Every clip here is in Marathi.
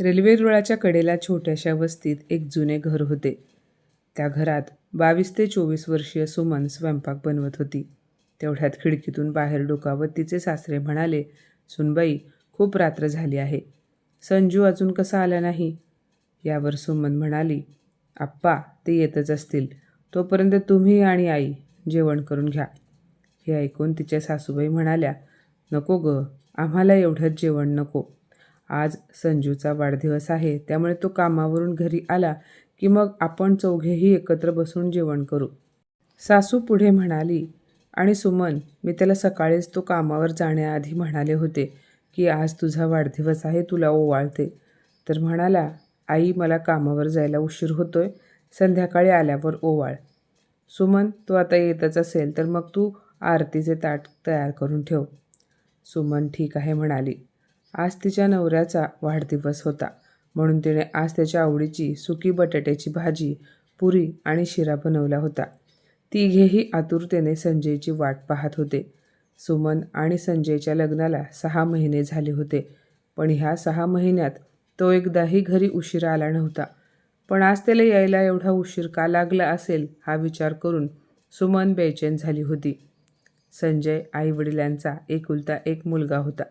रेल्वे रुळाच्या कडेला छोट्याशा वस्तीत एक जुने घर होते. त्या घरात बावीस ते चोवीस वर्षीय सुमन स्वयंपाक बनवत होती. तेवढ्यात खिडकीतून बाहेर डोकावत तिचे सासरे म्हणाले सुनबाई खूप रात्र झाली आहे. संजू अजून कसा आला नाही? यावर सुमन म्हणाली आप्पा ते येतच असतील. तोपर्यंत तुम्ही आणि आई जेवण करून घ्या. हे ऐकून तिच्या सासूबाई म्हणाल्या नको ग आम्हाला एवढंच जेवण नको. आज संजूचा वाढदिवस आहे. त्यामुळे तो कामावरून घरी आला की मग आपण चौघेही एकत्र बसून जेवण करू. सासू पुढे म्हणाली आणि सुमन मी त्याला सकाळीच तो कामावर जाण्याआधी म्हणाले होते की आज तुझा वाढदिवस आहे तुला ओवाळते. तर म्हणाला आई मला कामावर जायला उशीर होतोय संध्याकाळी आल्यावर ओवाळ. सुमन तू आता येतच असेल तर मग तू आरतीचे ताट तयार करून ठेव. सुमन ठीक आहे म्हणाली. आज तिच्या नवऱ्याचा वाढदिवस होता. म्हणून तिने आज त्याच्या आवडीची सुकी बटाट्याची भाजी पुरी आणि शिरा बनवला होता. तिघेही आतुरतेने संजयची वाट पाहत होते. सुमन आणि संजयच्या लग्नाला सहा महिने झाले होते. पण ह्या सहा महिन्यात तो एकदाही घरी उशिरा आला नव्हता. पण आज त्याला यायला एवढा उशीर का लागला असेल हा विचार करून सुमन बेचैन झाली होती. संजय आईवडिलांचा एकुलता एक मुलगा होता.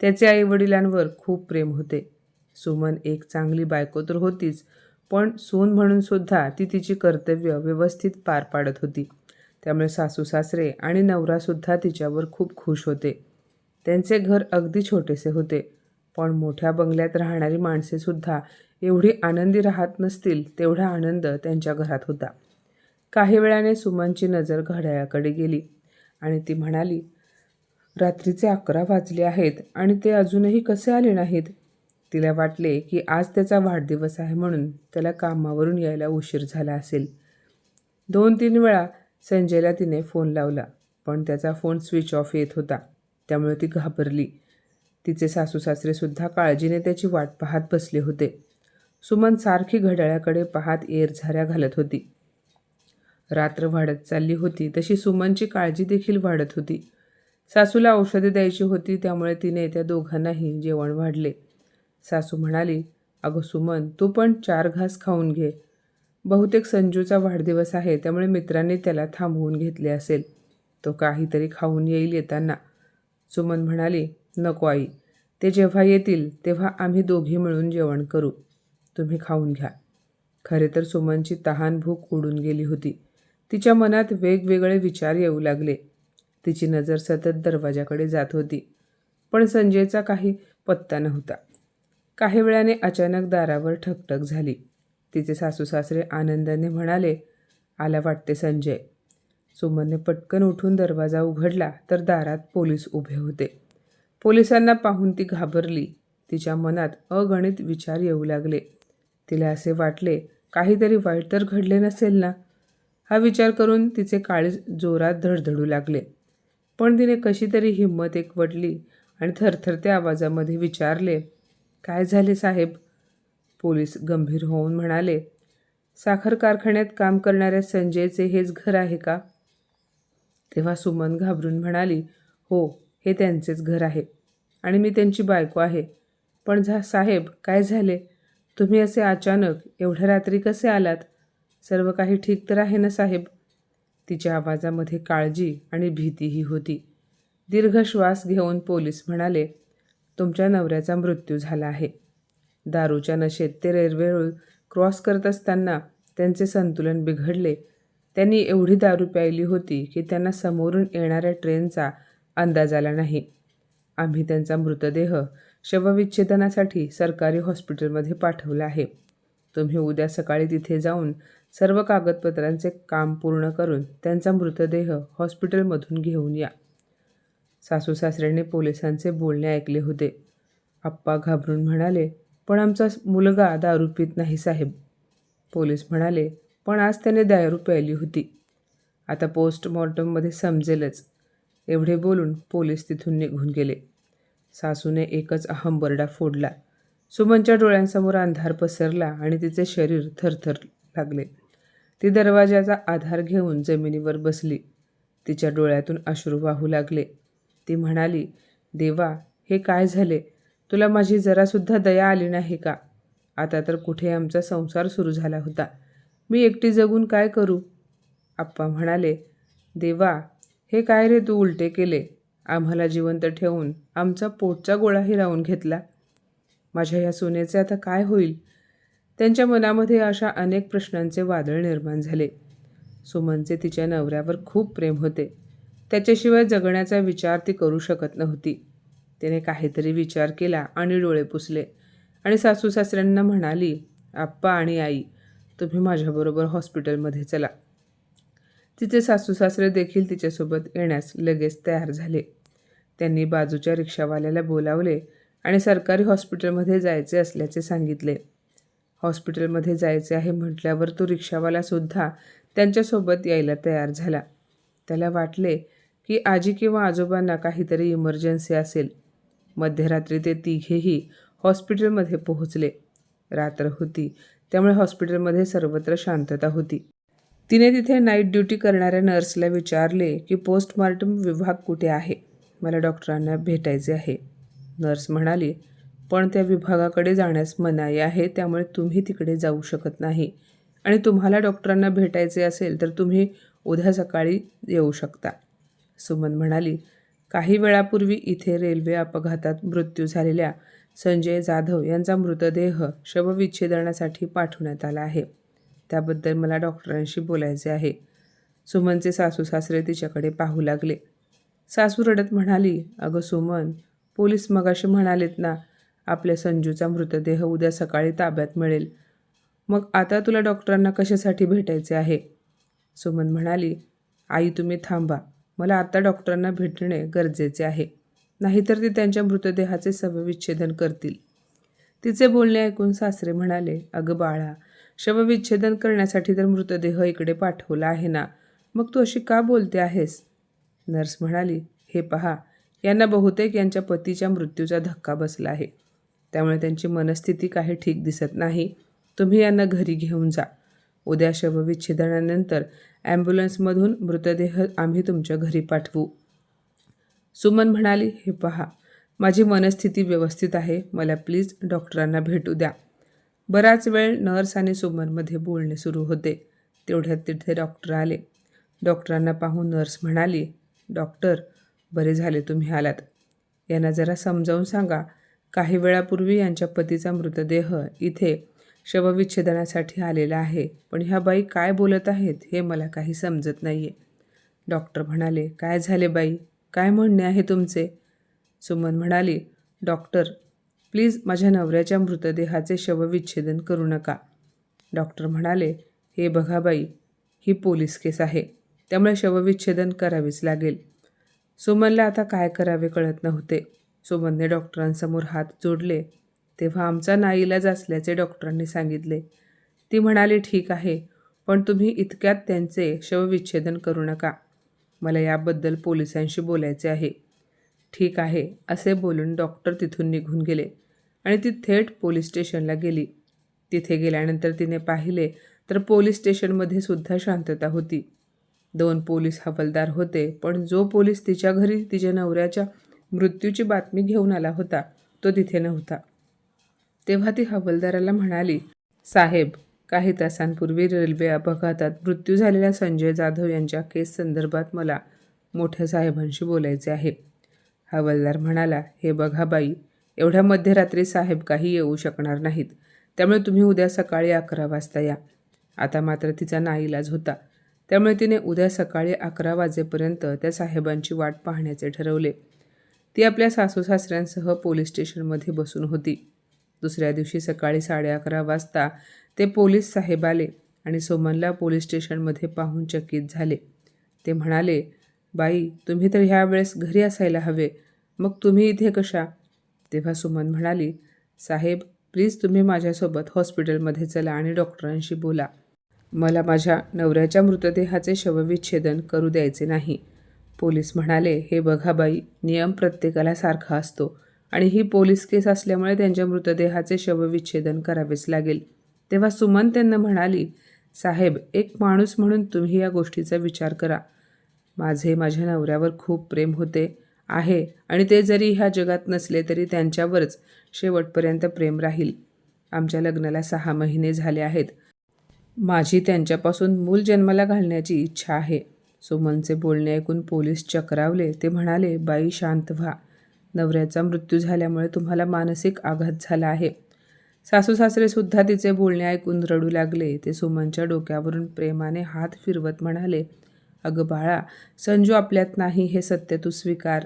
त्याचे आईवडिलांवर खूप प्रेम होते. सुमन एक चांगली बायको तर होतीच पण सून म्हणून सुद्धा ती तिची कर्तव्य व्यवस्थित पार पाडत होती. त्यामुळे सासू सासरे आणि नवरासुद्धा तिच्यावर खूप खुश होते. त्यांचे घर अगदी छोटेसे होते पण मोठ्या बंगल्यात राहणारी माणसेसुद्धा एवढी आनंदी राहत नसतील तेवढा आनंद त्यांच्या घरात होता. काही वेळाने सुमनची नजर घड्याळाकडे गेली आणि ती म्हणाली रात्रीचे अकरा वाजले आहेत आणि ते अजूनही कसे आले नाहीत? तिला वाटले की आज त्याचा वाढदिवस आहे म्हणून त्याला कामावरून यायला उशीर झाला असेल. दोन तीन वेळा संजयला तिने फोन लावला पण त्याचा फोन स्विच ऑफ येत होता. त्यामुळे ती घाबरली. तिचे सासू सासरेसुद्धा काळजीने त्याची वाट पाहत बसले होते. सुमन सारखी घड्याळाकडे पाहत एरझाऱ्या घालत होती. रात्र वाढत चालली होती तशी सुमनची काळजी देखील वाढत होती. सासूला औषधे द्यायची होती त्यामुळे तिने त्या दोघांनाही जेवण वाढले. सासू म्हणाली अगं सुमन तू पण चार घास खाऊन घे. बहुतेक संजूचा वाढदिवस आहे त्यामुळे मित्रांनी त्याला थांबवून घेतले असेल. तो काहीतरी खाऊन येईल येताना. सुमन म्हणाली नको आई ते जेव्हा येतील तेव्हा आम्ही दोघी मिळून जेवण करू. तुम्ही खाऊन घ्या. खरे तर सुमनची तहान भूक उडून गेली होती. तिच्या मनात वेगवेगळे विचार येऊ लागले. तिची नजर सतत दरवाजाकडे जात होती. पण संजयचा काही पत्ता नव्हता. काही वेळाने अचानक दारावर ठकठक झाली. तिचे सासू सासरे आनंदाने म्हणाले आला वाटते संजय. सुमनने पटकन उठून दरवाजा उघडला तर दारात पोलीस उभे होते. पोलिसांना पाहून ती घाबरली. तिच्या मनात अगणित विचार येऊ लागले. तिला असे वाटले काहीतरी वाईट तर घडले नसेल ना? हा विचार करून तिचे काळीज जोरात धडधडू लागले. पण तिने कशी तरी हिंमत एकवटली आणि थरथरत्या आवाजामध्ये विचारले काय झाले साहेब? पोलीस गंभीर होऊन म्हणाले साखर कारखान्यात काम करणाऱ्या संजयचे हेच घर आहे का? तेव्हा सुमन घाबरून म्हणाली हो हे त्यांचेच घर आहे आणि मी त्यांची बायको आहे. पण झा साहेब काय झाले? तुम्ही असे अचानक एवढ्या रात्री कसे आलात? सर्व काही ठीक तर आहे ना साहेब? तिच्या आवाजामध्ये काळजी आणि भीतीही होती. दीर्घ श्वास घेऊन पोलीस म्हणाले तुमच्या नवऱ्याचा मृत्यू झाला आहे. दारूच्या नशेत ते रेल्वे क्रॉस करत असताना त्यांचे संतुलन बिघडले. त्यांनी एवढी दारू प्यायली होती की त्यांना समोरून येणाऱ्या ट्रेनचा अंदाज आला नाही. आम्ही त्यांचा मृतदेह शवविच्छेदनासाठी सरकारी हॉस्पिटलमध्ये पाठवला आहे. तुम्ही उद्या सकाळी तिथे जाऊन सर्व कागदपत्रांचे काम पूर्ण करून त्यांचा मृतदेह हॉस्पिटलमधून घेऊन या. सासू सासऱ्याने पोलिसांचे बोलणे ऐकले होते. आप्पा घाबरून म्हणाले पण आमचा मुलगा दारू पित नाही साहेब. पोलीस म्हणाले पण आज त्याने दारू प्यायली होती. आता पोस्टमॉर्टममध्ये समजेलच. एवढे बोलून पोलीस तिथून निघून गेले. सासूने एकच अहंबरडा फोडला. सुमनच्या डोळ्यांसमोर अंधार पसरला आणि तिचे शरीर थरथर लागले. ती दरवाजाचा आधार घेऊन जमिनीवर बसली. तिच्या डोळ्यातून अश्रू वाहू लागले. ती म्हणाली देवा हे काय झाले? तुला माझी जरासुद्धा दया आली नाही का? आता तर कुठे आमचा संसार सुरू झाला होता. मी एकटी जगून काय करू? आप्पा म्हणाले देवा हे काय रे तू उलटे केले? आम्हाला जिवंत ठेवून आमचा पोटचा गोळाही राहून घेतला. माझ्या या सोन्याचे आता काय होईल? त्यांच्या मनामध्ये अशा अनेक प्रश्नांचे वादळ निर्माण झाले. सुमनचे तिच्या नवऱ्यावर खूप प्रेम होते. त्याच्याशिवाय जगण्याचा विचार ती करू शकत नव्हती. तिने काहीतरी विचार केला आणि डोळे पुसले आणि सासू सासऱ्यांना म्हणाली आप्पा आणि आई तुम्ही माझ्याबरोबर हॉस्पिटलमध्ये चला. तिचे सासू सासरे देखील तिच्यासोबत येण्यास लगेच तयार झाले. त्यांनी बाजूच्या रिक्षावाल्याला बोलावले आणि सरकारी हॉस्पिटलमध्ये जायचे असल्याचे सांगितले. हॉस्पिटलमध्ये जायचे आहे म्हटल्यावर तो रिक्षावालासुद्धा त्यांच्यासोबत यायला तयार झाला. त्याला वाटले की आजी किंवा आजोबांना काहीतरी इमर्जन्सी असेल. मध्यरात्री ते तिघेही हॉस्पिटलमध्ये पोहोचले. रात्र होती त्यामुळे हॉस्पिटलमध्ये सर्वत्र शांतता होती. तिने तिथे नाईट ड्युटी करणाऱ्या नर्सला विचारले की पोस्टमार्टम विभाग कुठे आहे? मला डॉक्टरांना भेटायचे आहे. नर्स म्हणाली पण त्या विभागाकडे जाण्यास मनाई आहे त्यामुळे तुम्ही तिकडे जाऊ शकत नाही. आणि तुम्हाला डॉक्टरांना भेटायचे असेल तर तुम्ही उद्या सकाळी येऊ शकता. सुमन म्हणाली काही वेळापूर्वी इथे रेल्वे अपघातात मृत्यू झालेल्या संजय जाधव यांचा मृतदेह शवविच्छेदनासाठी पाठवण्यात आला आहे. त्याबद्दल मला डॉक्टरांशी बोलायचे आहे. सुमनचे सासू सासरे तिच्याकडे पाहू लागले. सासू रडत म्हणाली अगं सुमन पोलीस मगाशी म्हणालेत ना आपल्या संजूचा मृतदेह उद्या सकाळी ताब्यात मिळेल. मग आता तुला डॉक्टरांना कशासाठी भेटायचे आहे? सुमन म्हणाली आई तुम्ही थांबा. मला आता डॉक्टरांना भेटणे गरजेचे आहे. नाहीतर ते त्यांच्या मृतदेहाचे शवविच्छेदन करतील. तिचे बोलणे ऐकून सासरे म्हणाले अगं बाळा शवविच्छेदन करण्यासाठी तर मृतदेह इकडे पाठवला आहे ना. मग तू अशी का बोलते आहेस? नर्स म्हणाली हे पहा यांना बहुतेक यांच्या पतीच्या मृत्यूचा धक्का बसला आहे. त्यामुळे त्यांची मनस्थिती काही ठीक दिसत नाही. तुम्ही यांना घरी घेऊन जा. उद्या शवविच्छेदनानंतर ॲम्ब्युलन्समधून मृतदेह आम्ही तुमच्या घरी पाठवू. सुमन म्हणाली हे पहा माझी मनस्थिती व्यवस्थित आहे. मला प्लीज डॉक्टरांना भेटू द्या. बराच वेळ नर्स आणि सुमनमध्ये बोलणे सुरू होते. तेवढ्यात तिथे डॉक्टर आले. डॉक्टरांना पाहून नर्स म्हणाली डॉक्टर बरे झाले तुम्ही आलात. यांना जरा समजावून सांगा काही वेळापूर्वी यांच्या पतीचा मृतदेह इथे शवविच्छेदनासाठी आलेला आहे. पण ह्या बाई काय बोलत आहेत हे मला काही समजत नाही आहे डॉक्टर म्हणाले काय झाले बाई? काय म्हणणे आहे तुमचे? सुमन म्हणाली डॉक्टर प्लीज माझ्या नवऱ्याच्या मृतदेहाचे शवविच्छेदन करू नका. डॉक्टर म्हणाले हे बघा बाई ही पोलीस केस आहे. त्यामुळे शवविच्छेदन करावेच लागेल. सुमनला आता काय करावे कळत नव्हते. सुमनने डॉक्टरांसमोर हात जोडले. तेव्हा आमचा नाईलाज असल्याचे डॉक्टरांनी सांगितले. ती म्हणाली ठीक आहे पण तुम्ही इतक्यात त्यांचे शवविच्छेदन करू नका. मला याबद्दल पोलिसांशी बोलायचे आहे. ठीक आहे असे बोलून डॉक्टर तिथून निघून गेले आणि ती थेट पोलीस स्टेशनला गेली. तिथे गेल्यानंतर तिने पाहिले तर पोलीस स्टेशनमध्ये सुद्धा शांतता होती. दोन पोलीस हवालदार होते पण जो पोलीस तिच्या घरी तिच्या नवऱ्याच्या मृत्यूची बातमी घेऊन आला होता. तो तिथे नव्हता. तेव्हा ती हवालदाराला म्हणाली साहेब काही तासांपूर्वी रेल्वे अपघातात मृत्यू झालेल्या संजय जाधव यांच्या केस संदर्भात मला मोठ्या साहेबांशी बोलायचे आहे. हवालदार म्हणाला हे बघा बाई एवढ्या मध्यरात्री साहेब काही येऊ शकणार नाहीत. त्यामुळे तुम्ही उद्या सकाळी अकरा वाजता या. आता मात्र तिचा नाईलाज होता. त्यामुळे तिने उद्या सकाळी अकरा वाजेपर्यंत त्या साहेबांची वाट पाहण्याचे ठरवले. ती आपल्या सासू सासऱ्यांसह पोलीस स्टेशनमध्ये बसून होती. दुसऱ्या दिवशी सकाळी साडे अकरा वाजता ते पोलीस साहेब आले आणि सोमनला पोलीस स्टेशनमध्ये पाहून चकित झाले. ते म्हणाले बाई तुम्ही तर ह्या वेळेस घरी असायला हवे. मग तुम्ही इथे कशा? तेव्हा सुमन म्हणाली साहेब प्लीज तुम्ही माझ्यासोबत हॉस्पिटलमध्ये चला आणि डॉक्टरांशी बोला. मला माझ्या नवऱ्याच्या मृतदेहाचे शवविच्छेदन करू द्यायचे नाही. पोलीस म्हणाले हे बघा बाई नियम प्रत्येकाला सारखा असतो आणि ही पोलीस केस असल्यामुळे त्यांच्या मृतदेहाचे शवविच्छेदन करावेच लागेल. तेव्हा सुमन त्यांना म्हणाली साहेब एक माणूस म्हणून तुम्ही या गोष्टीचा विचार करा. माझे माझ्या नवऱ्यावर खूप प्रेम होते आहे आणि ते जरी ह्या जगात नसले तरी त्यांच्यावरच शेवटपर्यंत प्रेम राहील. आमच्या लग्नाला सहा महिने झाले आहेत. माझी त्यांच्यापासून मूल जन्माला घालण्याची इच्छा आहे. सुमनचे बोलणे ऐकून पोलीस चक्रावले. ते म्हणाले बाई शांत व्हा. नवऱ्याचा मृत्यू झाल्यामुळे तुम्हाला मानसिक आघात झाला आहे. सासू सासरेसुद्धा तिचे बोलणे ऐकून रडू लागले. ते सुमनच्या डोक्यावरून प्रेमाने हात फिरवत म्हणाले अगं बाळा संजू आपल्यात नाही हे सत्य तू स्वीकार.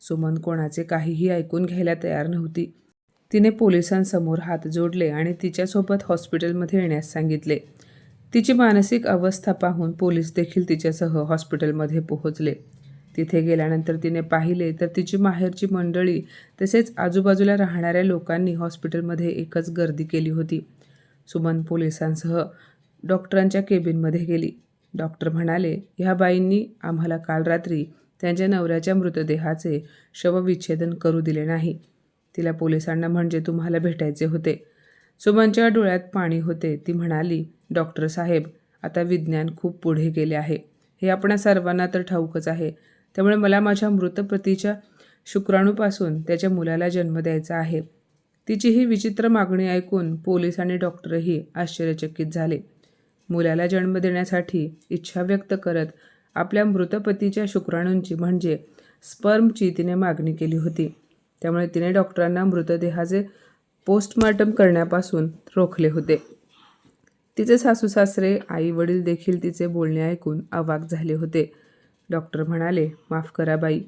सुमन कोणाचे काहीही ऐकून घ्यायला तयार नव्हती. तिने पोलिसांसमोर हात जोडले आणि तिच्यासोबत हॉस्पिटलमध्ये येण्यास सांगितले. तिची मानसिक अवस्था पाहून पोलीस देखील तिच्यासह हॉस्पिटलमध्ये पोहोचले. तिथे गेल्यानंतर तिने पाहिले तर तिची माहेरची मंडळी तसेच आजूबाजूला राहणाऱ्या लोकांनी हॉस्पिटलमध्ये एकच गर्दी केली होती. सुमन पोलिसांसह डॉक्टरांच्या केबिनमध्ये गेली. डॉक्टर म्हणाले ह्या बाईंनी आम्हाला काल रात्री त्यांच्या नवऱ्याच्या मृतदेहाचे शवविच्छेदन करू दिले नाही. तिला पोलिसांना म्हणजे तुम्हाला भेटायचे होते. सुमनच्या डोळ्यात पाणी होते. ती म्हणाली डॉक्टर साहेब आता विज्ञान खूप पुढे गेले आहे. हे आपणा सर्वांना तर ठाऊकच आहे. त्यामुळे मला माझ्या मृतप्रतीच्या शुक्राणूपासून त्याच्या मुलाला जन्म द्यायचा आहे. तिची ही विचित्र मागणी ऐकून पोलीस आणि डॉक्टरही आश्चर्यचकित झाले. मुलाला जन्म देण्यासाठी इच्छा व्यक्त करत आपल्या मृतपतीच्या शुक्राणूंची म्हणजे स्पर्मची तिने मागणी केली होती. त्यामुळे तिने डॉक्टरांना मृतदेहाचे पोस्टमॉर्टम करण्यापासून रोखले होते. तिचे सासू सासरे आई वडील देखील तिचे बोलणे ऐकून अवाक झाले होते. डॉक्टर म्हणाले माफ करा बाई.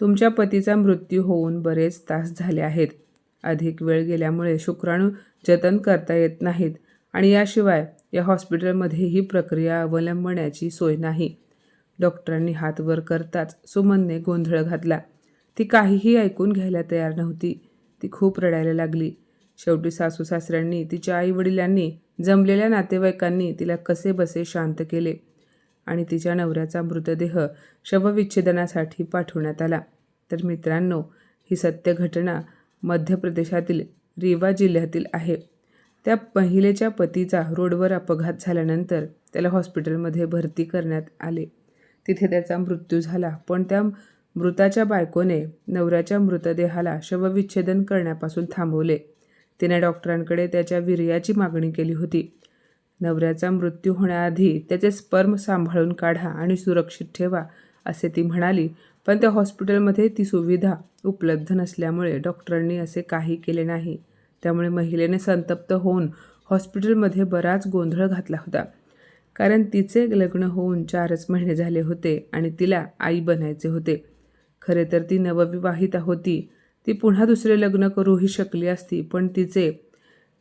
तुमच्या पतीचा मृत्यू होऊन बरेच तास झाले आहेत. अधिक वेळ गेल्यामुळे शुक्राणू जतन करता येत नाहीत आणि याशिवाय या हॉस्पिटलमध्ये ही प्रक्रिया अवलंबण्याची सोय नाही. डॉक्टरांनी हात वर करताच सुमनने गोंधळ घातला. ती काहीही ऐकून घ्यायला तयार नव्हती. ती खूप रडायला लागली. शेवटी सासू सासऱ्यांनी तिच्या आईवडिलांनी जमलेल्या नातेवाईकांनी तिला कसे बसे शांत केले आणि तिच्या नवऱ्याचा मृतदेह शवविच्छेदनासाठी पाठवण्यात आला. तर मित्रांनो ही सत्य घटना मध्य प्रदेशातील रीवा जिल्ह्यातील आहे. त्या महिलेच्या पतीचा रोडवर अपघात झाल्यानंतर त्याला हॉस्पिटलमध्ये भरती करण्यात आले. तिथे त्याचा मृत्यू झाला पण त्या मृताच्या बायकोने नवऱ्याच्या मृतदेहाला शवविच्छेदन करण्यापासून थांबवले. तिने डॉक्टरांकडे त्याच्या वीर्याची मागणी केली होती. नवऱ्याचा मृत्यू होण्याआधी त्याचे स्पर्म सांभाळून काढा आणि सुरक्षित ठेवा असे ती म्हणाली. पण त्या हॉस्पिटलमध्ये ती सुविधा उपलब्ध नसल्यामुळे डॉक्टरांनी असे काही केले नाही. त्यामुळे महिलेने संतप्त होऊन हॉस्पिटलमध्ये बराच गोंधळ घातला होता. कारण तिचे लग्न होऊन चारच महिने झाले होते आणि तिला आई बनायचे होते. खरे तर ती नवविवाहिता होती. ती पुन्हा दुसरे लग्न करूही शकली असती पण तिचे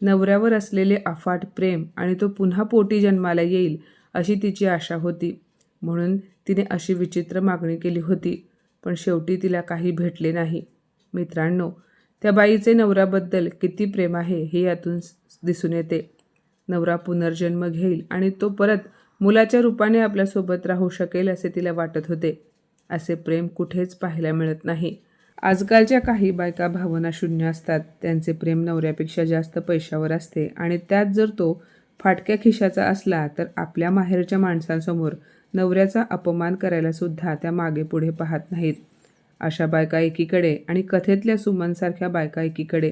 नवऱ्यावर असलेले अफाट प्रेम आणि तो पुन्हा पोटी जन्माला येईल अशी तिची आशा होती. म्हणून तिने अशी विचित्र मागणी केली होती पण शेवटी तिला काही भेटले नाही. मित्रांनो त्या बाईचे नवराबद्दल किती प्रेम आहे हे यातून दिसून येते. नवरा पुनर्जन्म घेईल आणि तो परत मुलाच्या रूपाने आपल्यासोबत राहू शकेल असे तिला वाटत होते. असे प्रेम कुठेच पाहायला मिळत नाही. आजकालच्या काही बायका भावना शून्य असतात. त्यांचे प्रेम नवऱ्यापेक्षा जास्त पैशावर असते आणि त्यात जर तो फाटक्या खिशाचा असला तर आपल्या माहेरच्या माणसांसमोर नवऱ्याचा अपमान करायला सुद्धा त्या मागे पुढे पाहत नाहीत. अशा बायका एकीकडे आणि कथेतल्या सुमनसारख्या बायका एकीकडे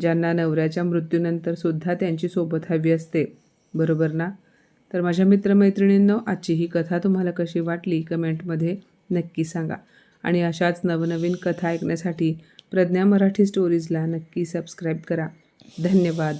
ज्यांना नवऱ्याच्या मृत्यूनंतर सुद्धा त्यांची सोबत हवी असते. बरोबर ना? तर माझ्या मित्रमैत्रिणींनो आजची ही कथा तुम्हाला कशी वाटली? कमेंटमध्ये नक्की सांगा. आणि अशाच नवनवीन कथा ऐकण्यासाठी प्रज्ञा मराठी स्टोरीजला नक्की सबस्क्राईब करा. धन्यवाद.